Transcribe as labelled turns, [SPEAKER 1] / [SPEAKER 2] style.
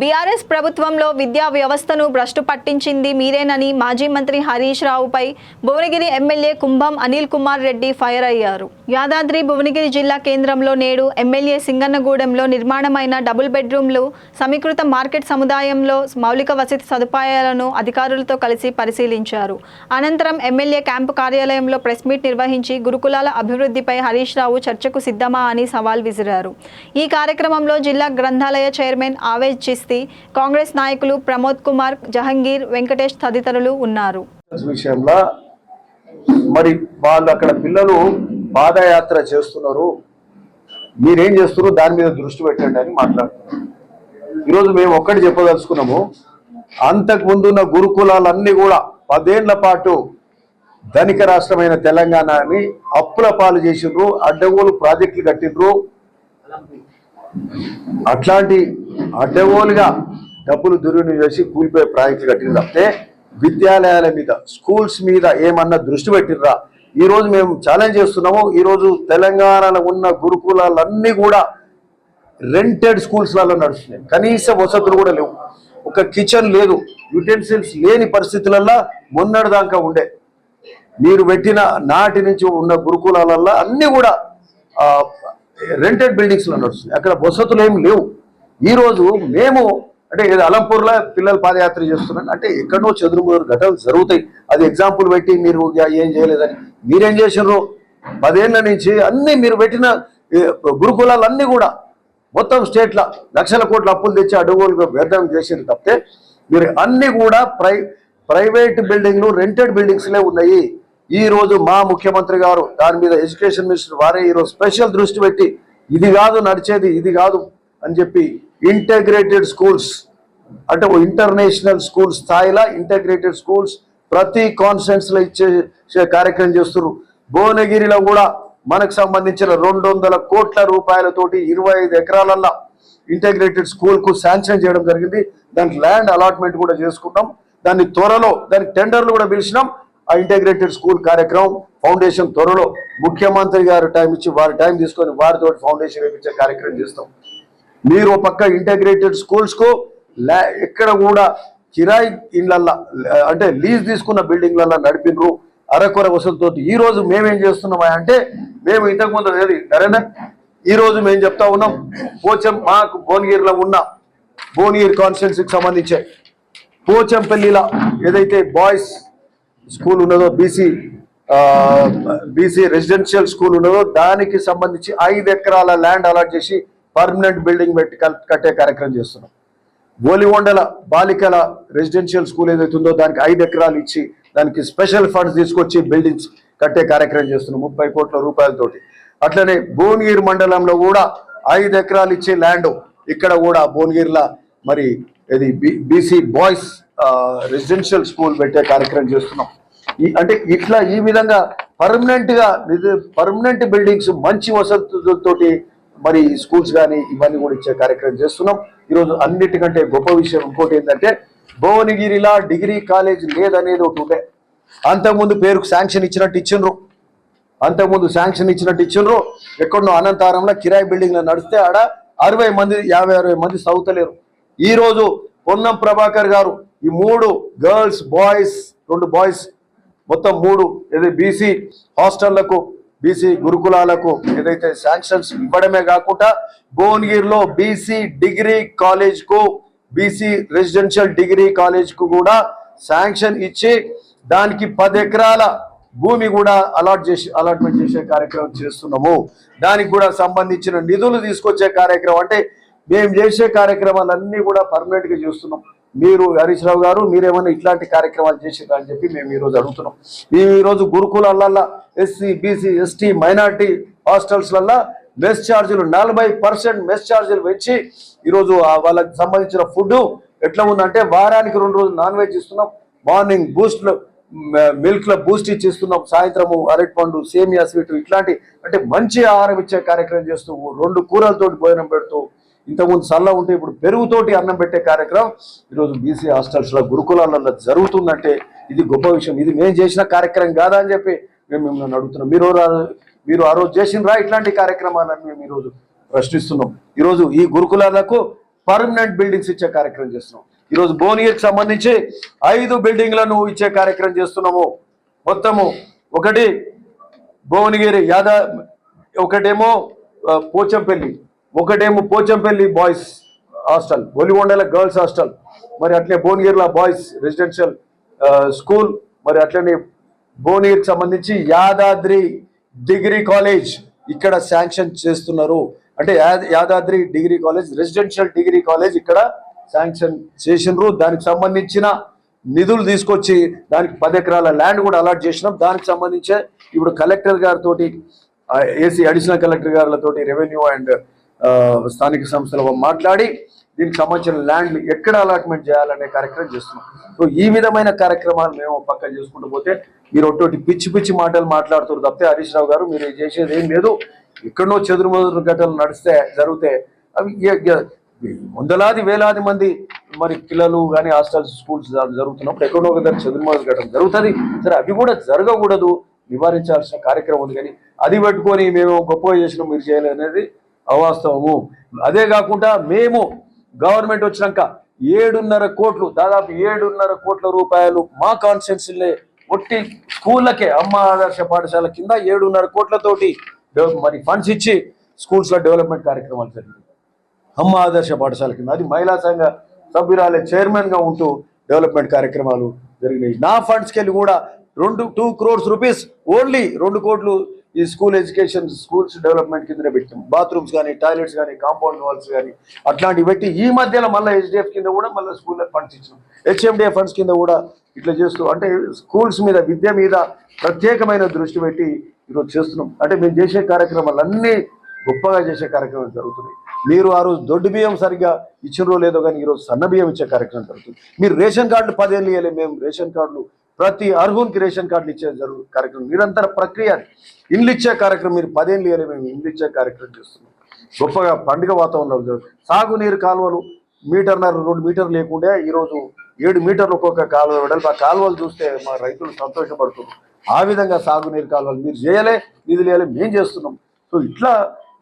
[SPEAKER 1] BRS ప్రభుత్వంలో విద్యా వ్యవస్థను భ్రష్టు పట్టించింది మీరేనని మాజీ మంత్రి హరీష్ రావుపై భువనగిరి ఎమ్మెల్యే కుంభం అనిల్ కుమార్ రెడ్డి ఫైర్ అయ్యారు. యాదాద్రి భువనగిరి జిల్లా కేంద్రంలో నేడు ఎమ్మెల్యే సింగన్నగూడెంలో నిర్మాణమైన డబుల్ బెడ్రూమ్లు సమీకృత మార్కెట్ సముదాయంలో మౌలిక వసతి సదుపాయాలను అధికారులతో కలిసి పరిశీలించారు. అనంతరం ఎమ్మెల్యే క్యాంపు కార్యాలయంలో ప్రెస్ మీట్ నిర్వహించి గురుకులాల అభివృద్ధిపై హరీష్ రావు చర్చకు సిద్ధమా అని సవాల్ విసిరారు. ఈ కార్యక్రమంలో జిల్లా గ్రంథాలయ చైర్మన్ ఆవేజ్ చిస్తి కాంగ్రెస్ నాయకులు ప్రమోద్ కుమార్ జహంగీర్ వెంకటేష్ తదితరులు ఉన్నారు.
[SPEAKER 2] విషయంలో మరి వాళ్ళు అక్కడ పిల్లలు పాదయాత్ర చేస్తున్నారు. మీరేం చేస్తున్నారు? దాని మీద దృష్టి పెట్టండి అని మాట్లాడుతున్నారు. ఈరోజు మేము ఒక్కటి చెప్పదలుచుకున్నాము. అంతకు ముందున్న గురుకులాలన్నీ కూడా పదేళ్ళ పాటు ధనిక రాష్ట్రమైన తెలంగాణని అప్పుల పాలు చేసిండ్రు అడ్డగోలు ప్రాజెక్టులు కట్టిండ్రు. అట్లాంటి అడ్డగోలుగా డబ్బులు దుర్వినియోగం చేసి కూలిపోయే ప్రాజెక్టులు కట్టింది తప్పితే విద్యాలయాల మీద స్కూల్స్ మీద ఏమన్నా దృష్టి పెట్టిర్రా? ఈరోజు మేము ఛాలెంజ్ చేస్తున్నాము. ఈరోజు తెలంగాణలో ఉన్న గురుకులాలన్నీ కూడా రెంటెడ్ స్కూల్స్లలో నడుస్తున్నాయి. కనీస వసతులు కూడా లేవు. ఒక కిచెన్ లేదు. యుటెన్సిల్స్ లేని పరిస్థితులల్లో మొన్నటి దాకా ఉండే. మీరు పెట్టిన నాటి నుంచి ఉన్న గురుకులాలల్లో అన్నీ కూడా రెంటెడ్ బిల్డింగ్స్ నడుస్తుంది. అక్కడ వసతులు ఏమి లేవు. ఈరోజు మేము అంటే ఏదో అలంపూర్లో పిల్లలు పాదయాత్ర చేస్తున్నాను అంటే ఎక్కడో చదురుమూరు ఘటనలు జరుగుతాయి. అది ఎగ్జాంపుల్ పెట్టి మీరు ఏం చేయలేదని. మీరేం చేసినారు పదేళ్ళ నుంచి అన్ని మీరు పెట్టిన గురుకులాలన్నీ కూడా మొత్తం స్టేట్ల లక్షల కోట్ల అప్పులు తెచ్చి అడుగులుగా వ్యర్థం చేసింది తప్పితే మీరు అన్ని కూడా ప్రై ప్రైవేట్ బిల్డింగ్లు రెంటెడ్ బిల్డింగ్స్లే ఉన్నాయి. ఈ రోజు మా ముఖ్యమంత్రి గారు దాని మీద ఎడ్యుకేషన్ మినిస్టర్ వారే ఈరోజు స్పెషల్ దృష్టి పెట్టి ఇది కాదు నడిచేది ఇది కాదు అని చెప్పి ఇంటగ్రేటెడ్ స్కూల్స్ అంటే ఇంటర్నేషనల్ స్కూల్ స్థాయిలో ఇంటగ్రేటెడ్ స్కూల్స్ ప్రతి కాన్ఫరెన్స్లో ఇచ్చే కార్యక్రమం చేస్తున్నారు. భువనగిరిలో కూడా మనకు సంబంధించిన రెండు వందల కోట్ల రూపాయలతోటి ఇరవై ఐదు ఎకరాలల్లో ఇంటగ్రేటెడ్ స్కూల్కు శాంక్షన్ చేయడం జరిగింది. దానికి ల్యాండ్ అలాట్మెంట్ కూడా చేసుకున్నాం. దాన్ని త్వరలో దానికి టెండర్లు కూడా పిలిచినాం. ఇంటగ్రేటెడ్ స్కూల్ కార్యక్రమం ఫౌండేషన్ త్వరలో ముఖ్యమంత్రి గారు టైం ఇచ్చి వారి టైం తీసుకొని వారితో ఫౌండేషన్ వేయించే కార్యక్రమం చేస్తాం. మీరు పక్క ఇంటగ్రేటెడ్ స్కూల్స్కు ఎక్కడ కూడా కిరాయి ఇళ్ళల్లో అంటే లీజ్ తీసుకున్న బిల్డింగ్లలో నడిపినరు. అరకొర వసతులతో ఈ రోజు మేమేం చేస్తున్నామా అంటే మేము ఇంతకు లేదు ఏది ఈ రోజు మేము చెప్తా ఉన్నాం పోచం మాకు భువనగిరిలో ఉన్న భువనగిరి కాన్స్టిట్యున్సీకి సంబంధించే పోచంపల్లిలో ఏదైతే బాయ్స్ స్కూల్ ఉన్నదో బీసీ బీసీ రెసిడెన్షియల్ స్కూల్ ఉన్నదో దానికి సంబంధించి ఐదు ఎకరాల ల్యాండ్ అలాట్ చేసి పర్మనెంట్ బిల్డింగ్ పెట్టి కట్టే కార్యక్రమం చేస్తున్నాం. గోలికొండల బాలికల రెసిడెన్షియల్ స్కూల్ ఏదైతే ఉందో దానికి ఐదు ఎకరాలు ఇచ్చి దానికి స్పెషల్ ఫండ్స్ తీసుకొచ్చి బిల్డింగ్స్ కట్టే కార్యక్రమం చేస్తున్నాం ముప్పై కోట్ల రూపాయలతోటి. అట్లనే భువనగిరి మండలంలో కూడా ఐదు ఎకరాలు ఇచ్చే ల్యాండ్ ఇక్కడ కూడా భువనగిరిలో మరి ఇది బీసీ బాయ్స్ రెసిడెన్షియల్ స్కూల్ పెట్టే కార్యక్రమం చేస్తున్నాం. అంటే ఇట్లా ఈ విధంగా పర్మనెంట్గా పర్మనెంట్ బిల్డింగ్స్ మంచి వసతులతోటి మరి స్కూల్స్ కానీ ఇవన్నీ కూడా ఇచ్చే కార్యక్రమం చేస్తున్నాం. ఈరోజు అన్నిటికంటే గొప్ప విషయం ఇంకోటి ఏంటంటే భువనగిరిలా డిగ్రీ కాలేజ్ లేదనేది ఒకటి ఉండే. అంతకుముందు పేరుకు శాంక్షన్ ఇచ్చినట్టు ఇచ్చిండ్రు. అంతకుముందు శాంక్షన్ ఇచ్చినట్టు ఇచ్చిండ్రు. ఎక్కడో అనంతారంలో కిరాయి బిల్డింగ్లో నడిస్తే ఆడ అరవై మంది యాభై అరవై మంది చదువుతలేరు. ఈరోజు పొన్నం ప్రభాకర్ గారు ఈ మూడు గర్ల్స్ బాయ్స్ రెండు బాయ్స్ మొత్తం మూడు ఏదైతే బీసీ హాస్టళ్ళకు బీసీ గురుకులాలకు ఏదైతే శాంక్షన్స్ ఇవ్వడమే కాకుండా భువనగిరిలో బీసీ డిగ్రీ కాలేజ్కు బీసీ రెసిడెన్షియల్ డిగ్రీ కాలేజ్కు కూడా శాంక్షన్ ఇచ్చి దానికి పది ఎకరాల భూమి కూడా అలాట్ చేసి అలాట్మెంట్ చేసే కార్యక్రమం చేస్తున్నాము. దానికి కూడా సంబంధించిన నిధులు తీసుకొచ్చే కార్యక్రమం అంటే మేము చేసే కార్యక్రమాలన్నీ కూడా పర్మనెంట్గా చేస్తున్నాం. మీరు హరీష్ రావు గారు మీరేమైనా ఇట్లాంటి కార్యక్రమాలు చేసిరా అని చెప్పి మేము ఈరోజు అడుగుతున్నాం. మేము ఈరోజు గురుకులాలల్లో ఎస్సీ బీసీ ఎస్టీ మైనార్టీ హాస్టల్స్లల్లా మెస్ ఛార్జీలు నలభై పర్సెంట్ మెస్ ఛార్జీలు పెంచి ఈరోజు వాళ్ళకి సంబంధించిన ఫుడ్ ఎట్లా ఉందంటే వారానికి రెండు రోజులు నాన్ వెజ్ ఇస్తున్నాం. మార్నింగ్ బూస్ట్లు మిల్క్లో బూస్ట్ ఇచ్చిస్తున్నాం. సాయంత్రము అరటి పండు సేమియా స్వీట్ ఇట్లాంటి అంటే మంచి ఆహారం ఇచ్చే కార్యక్రమం చేస్తూ రెండు కూరలతోటి భోజనం పెడుతూ ఇంతకుముందు సల్లా ఉంటే ఇప్పుడు పెరుగుతోటి అన్నం పెట్టే కార్యక్రమం ఈరోజు బీసీ హాస్టల్స్లో గురుకులాలలో జరుగుతుందంటే ఇది గొప్ప విషయం. ఇది మేము చేసిన కార్యక్రమం కాదా అని చెప్పి మేము మిమ్మల్ని అడుగుతున్నాం. మీరు మీరు ఆ రోజు చేసినరా ఇట్లాంటి కార్యక్రమాలను మేము ఈరోజు ప్రశ్నిస్తున్నాం. ఈరోజు ఈ గురుకులాలకు పర్మనెంట్ బిల్డింగ్స్ ఇచ్చే కార్యక్రమం చేస్తున్నాం. ఈరోజు భువనగిరికి సంబంధించి ఐదు బిల్డింగ్లను ఇచ్చే కార్యక్రమం చేస్తున్నాము. మొత్తము ఒకటి భువనగిరి యాదా ఒకటేమో పోచంపల్లి. ఒకటేమో పోచంపల్లి బాయ్స్ హాస్టల్ ఒలిగొండల గర్ల్స్ హాస్టల్ మరి అట్లే భువనగిరిలో బాయ్స్ రెసిడెన్షియల్ స్కూల్ మరి అట్లనే భువనగిరికి సంబంధించి యాదాద్రి డిగ్రీ కాలేజ్ ఇక్కడ శాంక్షన్ చేస్తున్నారు. అంటే Yadadri degree college residential degree college ఇక్కడ శాంక్షన్ చేసినారు దానికి సంబంధించిన నిధులు తీసుకొచ్చి దానికి పది ఎకరాల ల్యాండ్ కూడా అలాట్ చేసినాం. దానికి సంబంధించే ఇప్పుడు కలెక్టర్ గారితో ఏసీ అడిషనల్ కలెక్టర్ గారితో రెవెన్యూ అండ్ స్థానిక సంస్థలు మాట్లాడి దీనికి సంబంధించిన ల్యాండ్లు ఎక్కడ అలాట్మెంట్ చేయాలనే కార్యక్రమం చేస్తున్నాం. సో ఈ విధమైన కార్యక్రమాలు మేము పక్కన చేసుకుంటూ పోతే మీరు ఒట్టోటి పిచ్చి పిచ్చి మాటలు మాట్లాడుతున్నారు తప్పితే హరీష్ రావు గారు మీరు చేసేది ఏం లేదు. ఎక్కడో చెదురుమదురు ఘటనలు నడిస్తే జరిగితే అవి ఏ- వందలాది వేలాది మంది మరి పిల్లలు కానీ హాస్టల్స్ స్కూల్స్ జరుగుతున్నప్పుడు ఎక్కడో ఒక దగ్గర చదువు ఘటన జరుగుతుంది. సరే అవి కూడా జరగకూడదు నివారించాల్సిన కార్యక్రమం ఉంది కానీ అది పెట్టుకొని మేము గొప్పగా చేసినాం మీరు చేయలేదు అనేది అవాస్తవము. అదే కాకుండా మేము గవర్నమెంట్ వచ్చినాక ఏడున్నర కోట్లు దాదాపు ఏడున్నర కోట్ల రూపాయలు మా కాన్స్టిట్యున్సీలే ఒట్టి స్కూళ్ళకే అమ్మ ఆదర్శ పాఠశాల కింద ఏడున్నర కోట్లతోటి మరి ఫండ్స్ ఇచ్చి స్కూల్స్లో డెవలప్మెంట్ కార్యక్రమాలు జరిగింది అమ్మ ఆదర్శ పాఠశాల కింద అది మహిళా సంఘ సభ్యురాలే చైర్మన్గా ఉంటూ డెవలప్మెంట్ కార్యక్రమాలు జరిగినాయి. నా ఫండ్స్కి వెళ్ళి కూడా రెండు టూ క్రోర్స్ రూపీస్ ఓన్లీ రెండు కోట్లు ఈ స్కూల్ ఎడ్యుకేషన్ స్కూల్స్ డెవలప్మెంట్ కిందనే పెట్టాం బాత్రూమ్స్ కానీ టాయిలెట్స్ కానీ కాంపౌండ్ వాల్స్ కానీ అట్లాంటివి పెట్టి ఈ మధ్యలో మళ్ళీ హెచ్డిఎఫ్ కింద కూడా మళ్ళీ స్కూల్లో ఫండ్స్ ఇచ్చినాం. హెచ్ఎండిఎఫ్ ఫండ్స్ కింద కూడా ఇట్లా చేస్తూ అంటే స్కూల్స్ మీద విద్య మీద ప్రత్యేకమైన దృష్టి పెట్టి ఈరోజు చేస్తున్నాం. అంటే మేము చేసే కార్యక్రమాలన్నీ గొప్పగా చేసే కార్యక్రమాలు జరుగుతున్నాయి. మీరు ఆ రోజు దొడ్డు బియ్యం సరిగ్గా ఇచ్చినరో లేదో కానీ ఈరోజు సన్న బియ్యం ఇచ్చే కార్యక్రమం జరుగుతుంది. మీరు రేషన్ కార్డులు పదేళ్ళు ఇవ్వలే మేము రేషన్ కార్డులు ప్రతి అర్హునికి రేషన్ కార్డులు ఇచ్చే జరుగు కార్యక్రమం నిరంతర ప్రక్రియ ఇండ్లు ఇచ్చే కార్యక్రమం మీరు పదేళ్ళు ఏళ్ళు మేము ఇండ్లు ఇచ్చే కార్యక్రమం చేస్తున్నాం. గొప్పగా పండుగ వాతావరణంలో జరుగుతుంది. సాగునీరు కాలువలు మీటర్నర రెండు మీటర్లు లేకుండా ఈరోజు ఏడు మీటర్లు ఒక్కొక్క కాలువ వెడల్పు. ఆ కాలువలు చూస్తే మా రైతులు సంతోషపడుతున్నారు. ఆ విధంగా సాగునీరు కాలువలు మీరు చేయలే నిధులు చేయలే మేము చేస్తున్నాం. సో ఇట్లా